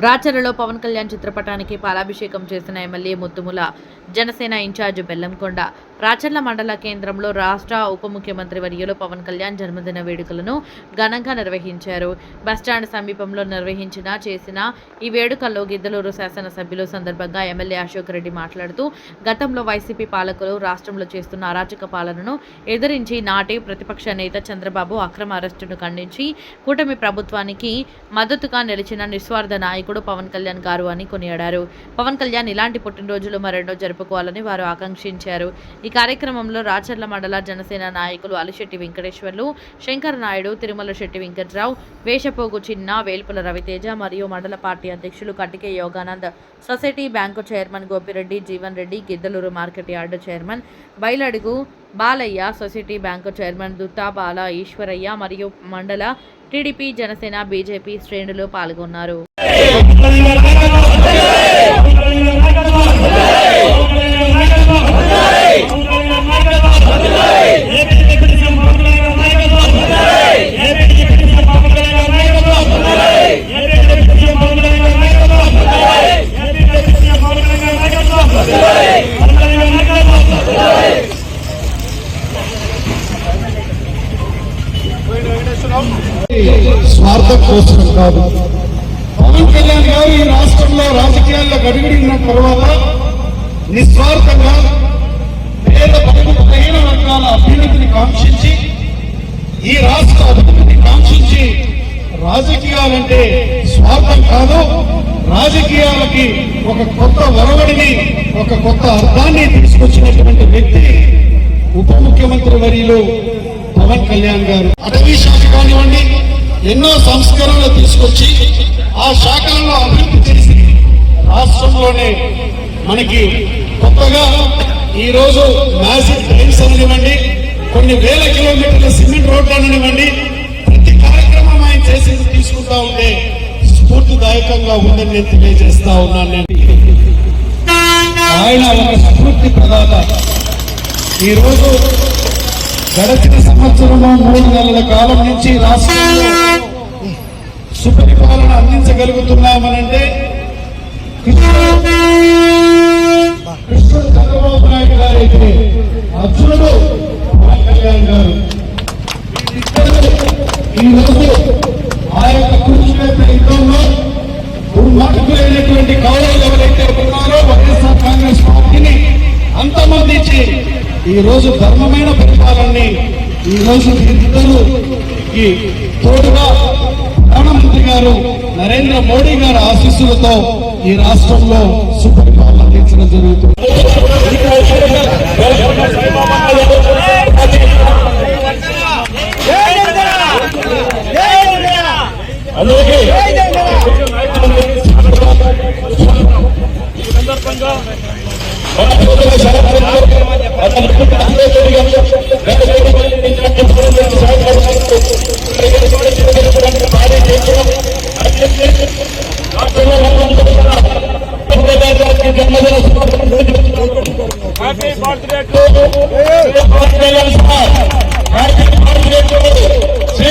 రాచరలో పవన్ కళ్యాణ్ చిత్రపటానికి పాలాభిషేకం చేసిన ఎమ్మెల్యే ముత్తుముల జనసేన ఇన్ఛార్జ్ బెల్లంకొండ రాచర్ల మండల కేంద్రంలో రాష్ట్ర ఉప ముఖ్యమంత్రి వర్యులు పవన్ కళ్యాణ్ జన్మదిన వేడుకలను ఘనంగా నిర్వహించారు. బస్టాండ్ సమీపంలో నిర్వహించిన చేసిన ఈ వేడుకల్లో గిద్దలూరు శాసనసభ్యులు సందర్భంగా ఎమ్మెల్యే అశోక్ రెడ్డి మాట్లాడుతూ గతంలో వైసీపీ పాలకులు రాష్ట్రంలో చేస్తున్న అరాచక పాలనను ఎదిరించి నాటి ప్రతిపక్ష నేత చంద్రబాబు అక్రమ అరెస్టును ఖండించి కూటమి ప్రభుత్వానికి మద్దతుగా నిలిచిన నిస్వార్థ నాయకుడు పవన్ కళ్యాణ్ గారు అని కొనియాడారు. పవన్ కళ్యాణ్ ఇలాంటి పుట్టినరోజులు మరెన్నో జరుపుకోవాలని వారు ఆకాంక్షించారు. ఈ ఈ కార్యక్రమంలో రాచర్ల మండల జనసేన నాయకులు అలిశెట్టి వెంకటేశ్వర్లు శంకర్ నాయుడు తిరుమల శెట్టి వెంకట్రావు వేషపోగు చిన్న వేల్పుల రవితేజ మరియు మండల పార్టీ అధ్యక్షులు Katike Yoganand society bank chairman Gopireddy Jeevan Reddy Giddalur market yard chairman Bayaladugu Balaiah society bank chairman Duttabala Eswaraiah మరియు మండల టీడీపీ జనసేన బీజేపీ శ్రేణులు పాల్గొన్నారు. స్వార్థం కోసం కాదు. పవన్ కళ్యాణ్ గారు ఈ రాష్ట్రంలో రాజకీయాల్లో గడిగిడిన తర్వాత నిస్వార్థంగా పేద బడుగు బలహీన వర్గాల కాంక్షించి ఈ రాష్ట్ర అభివృద్ధిని కాంక్షించి రాజకీయాలంటే స్వార్థం కాదు. రాజకీయాలకి ఒక కొత్త వరవడిని ఒక కొత్త అర్థాన్ని తీసుకొచ్చినటువంటి వ్యక్తి ఉప ముఖ్యమంత్రి వరిలో పవన్ కళ్యాణ్ గారు. అటవీ శాఖ కానివ్వండి ఎన్నో సంస్కరణలు తీసుకొచ్చి ఆ శాఖలను అభివృద్ధి చేసి రాష్ట్రంలోనే మనకి కొత్తగా ఈరోజు మ్యాజిక్ ట్రైన్స్ అనివ్వండి కొన్ని వేల కిలోమీటర్ల సిమెంట్ రోడ్లు అనివ్వండి ప్రతి కార్యక్రమం ఆయన చేసేది తీసుకుంటా ఉంటే స్ఫూర్తిదాయకంగా ఉందని నేను తెలియజేస్తా ఉన్నాను నేను. ఆయన ఒక స్ఫూర్తి ప్రదాత. ఈరోజు గడిచిన సంవత్సరంలో మూడు నెలల కాలం నుంచి రాష్ట్రంలో సుపరిపాలన అందించగలుగుతున్నామనంటే కృష్ణుడు చంద్రబాబు నాయుడు గారు అయితే అర్జునుడు పవన్ కళ్యాణ్ గారు. ఇద్దరు ఆ యొక్క కురుక్షేత్ర యుద్ధంలో దుర్మార్గులైనటువంటి కౌరవులు ఎవరైతే ఉన్నారో వైఎస్ఆర్ కాంగ్రెస్ పార్టీని అంతమందించి ఈ రోజు ధర్మమైన పరిపాలనని ఈ రోజు ఈ తోడుగా ప్రధానమంత్రి గారు నరేంద్ర మోడీ గారి ఆశీస్సులతో ఈ రాష్ట్రంలో సుపరిపాలన అందించడం జరుగుతుంది. అందుకే happy birthday to happy birthday to happy birthday to Shri